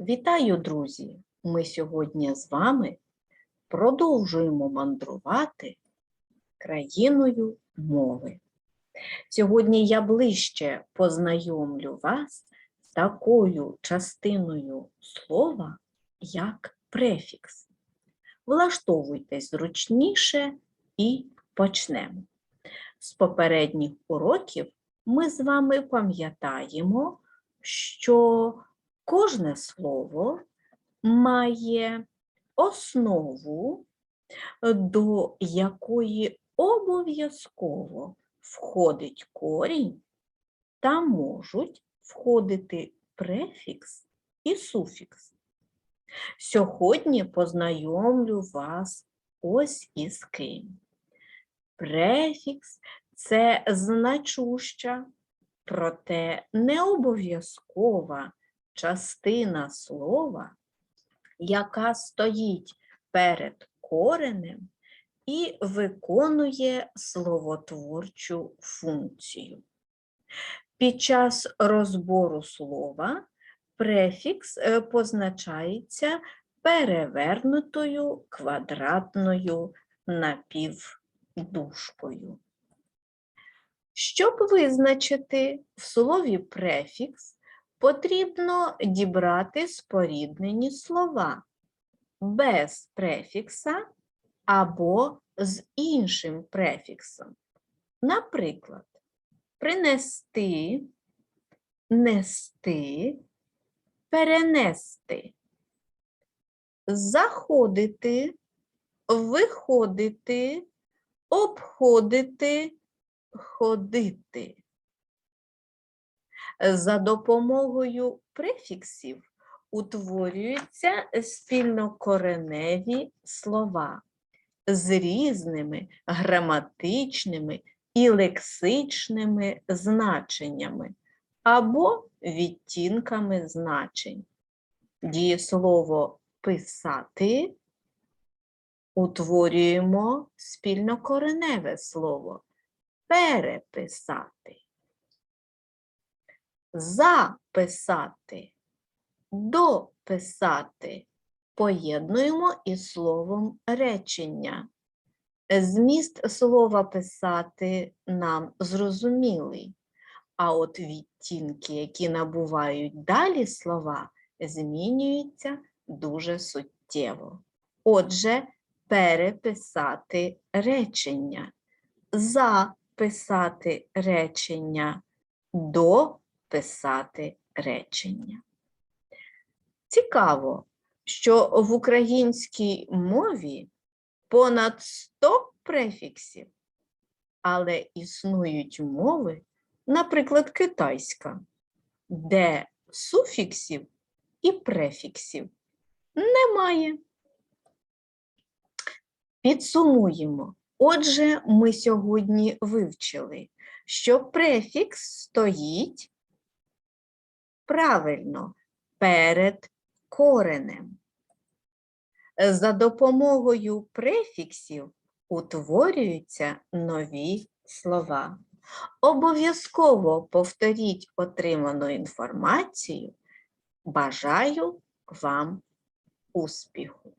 Вітаю, друзі! Ми сьогодні з вами продовжуємо мандрувати країною мови. Сьогодні я ближче познайомлю вас з такою частиною слова, як префікс. Влаштовуйтесь зручніше і почнемо. З попередніх уроків ми з вами пам'ятаємо, що Кожне слово має основу, до якої обов'язково входить корінь та можуть входити префікс і суфікс. Сьогодні познайомлю вас ось із ким. Префікс це значуща, проте не обов'язкова частина слова, яка стоїть перед коренем і виконує словотворчу функцію. Під час розбору слова префікс е, позначається перевернутою квадратною напівдужкою. Щоб визначити в слові префікс, потрібно дібрати споріднені слова без префікса або з іншим префіксом. Наприклад, принести, нести, перенести, заходити, виходити, обходити, ходити. За допомогою префіксів утворюються спільнокореневі слова з різними граматичними і лексичними значеннями або відтінками значень. Дієслово писати утворюємо спільнокореневе слово переписати записати, дописати поєднуємо із словом речення. Зміст слова писати нам зрозумілий, а от відтінки, які набувають далі слова, змінюються дуже суттєво. Отже, переписати речення, записати речення, до писати речення. Цікаво, що в українській мові понад 100 префіксів, але існують мови, наприклад, китайська, де суфіксів і префіксів немає. Підсумуємо. Отже, ми сьогодні вивчили, що префікс стоїть правильно перед коренем. За допомогою префіксів утворюються нові слова. Обов'язково повторіть отриману інформацію. Бажаю вам успіху!